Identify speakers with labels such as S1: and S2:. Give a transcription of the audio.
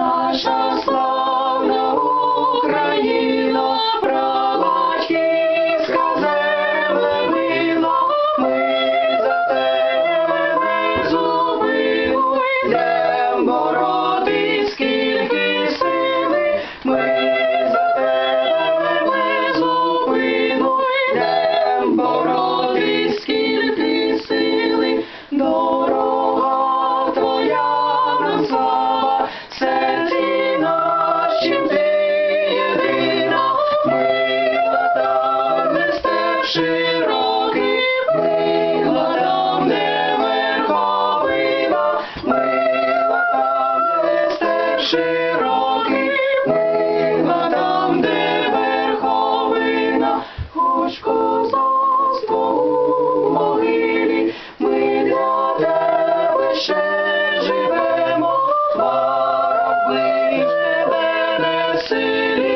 S1: наша славна Україна, прабатьківська землевина, ми за тебе не йдем бороти скільки сили, ми за тебе не зубину, йдем бороти скільки сили, дорога твоя слава, широких мила там, де верховина, мила там, де степ широкий, верховина, хоч козацтво ми для тебе ще живемо, хвороби не силі.